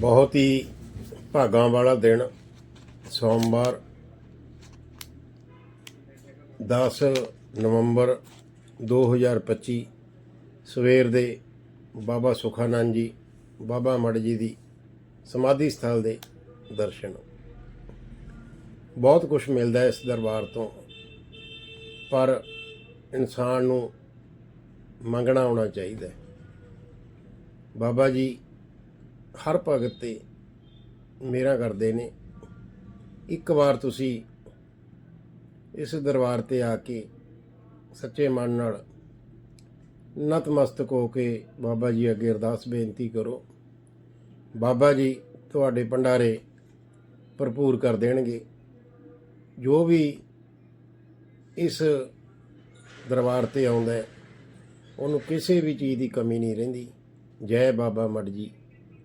ਬਹੁਤ ਹੀ ਭਾਗਾਂ ਵਾਲਾ ਦਿਨ ਸੋਮਵਾਰ 10 ਨਵੰਬਰ 2025 ਸਵੇਰ ਦੇ ਬਾਬਾ ਸੁਖਾਨੰਦ ਜੀ, ਬਾਬਾ ਮੜ ਜੀ ਦੀ ਸਮਾਧੀ ਸਥਲ ਦੇ ਦਰਸ਼ਨ। ਬਹੁਤ ਕੁਝ ਮਿਲਦਾ ਇਸ ਦਰਬਾਰ ਤੋਂ, ਪਰ ਇਨਸਾਨ ਨੂੰ ਮੰਗਣਾ ਆਉਣਾ ਚਾਹੀਦਾ ਬਾਬਾ ਜੀ ਹਰ ਭਗਤ ਤੇ ਮੇਰਾ ਕਰਦੇ ਨੇ। ਇੱਕ ਵਾਰ ਤੁਸੀਂ ਇਸ ਦਰਬਾਰ ਤੇ ਆ ਕੇ ਸੱਚੇ ਮਨ ਨਾਲ ਨਤਮਸਤਕ ਹੋ ਕੇ ਬਾਬਾ ਜੀ ਅੱਗੇ ਅਰਦਾਸ ਬੇਨਤੀ ਕਰੋ। ਬਾਬਾ ਜੀ ਤੁਹਾਡੇ ਭੰਡਾਰੇ ਭਰਪੂਰ ਕਰ ਦੇਣਗੇ। ਜੋ ਵੀ ਇਸ ਦਰਬਾਰ ਤੇ ਆਉਂਦਾ ਉਹਨੂੰ ਕਿਸੇ ਵੀ ਚੀਜ਼ ਦੀ ਕਮੀ ਨਹੀਂ ਰਹਿੰਦੀ। ਜੈ ਬਾਬਾ ਮੜ ਜੀ।